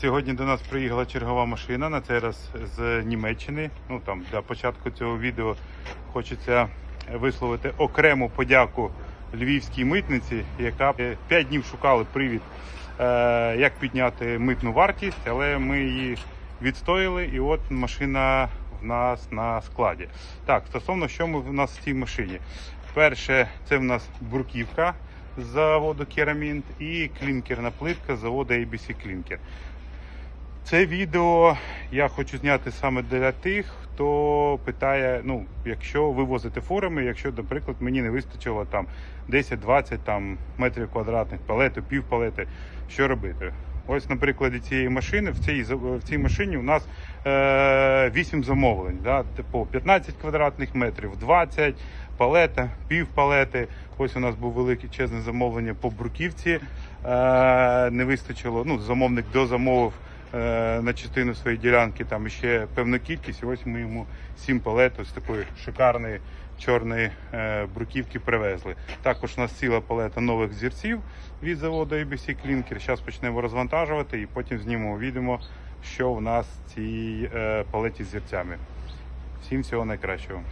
Сьогодні до нас приїхала чергова машина, на цей раз з Німеччини. Ну там для початку цього відео хочеться висловити окрему подяку львівській митниці, яка 5 днів шукали привід, е, як підняти митну вартість, але ми її відстояли, і от машина в нас на складі. Так, стосовно що ми в нас в цій машині. Перше, це в нас бурківка з заводу Керамінт і клінкерна плитка з заводу ABC Клінкер. Це відео я хочу зняти саме для тих, хто питає: ну, якщо ви возите фурами, якщо, наприклад, мені не вистачило там 10-20 там, метрів квадратних палети, пів палети, що робити? Ось на прикладі цієї машини, в цій, в цій машині у нас е, 8 замовлень, да, по 15 квадратних метрів, 20 палета, пів палети. Ось у нас був величезне замовлення по бруківці. Е, не вистачило, ну, замовник дозамовив на частину своєї ділянки там ще певну кількість. І ось ми йому 7 палет ось такої шикарної чорної е, бруківки привезли. Також у нас ціла палета нових зірців від заводу ABC Clinker. Зараз почнемо розвантажувати і потім знімемо відео, що в нас в цій е, палеті з зірцями. Всім всього найкращого.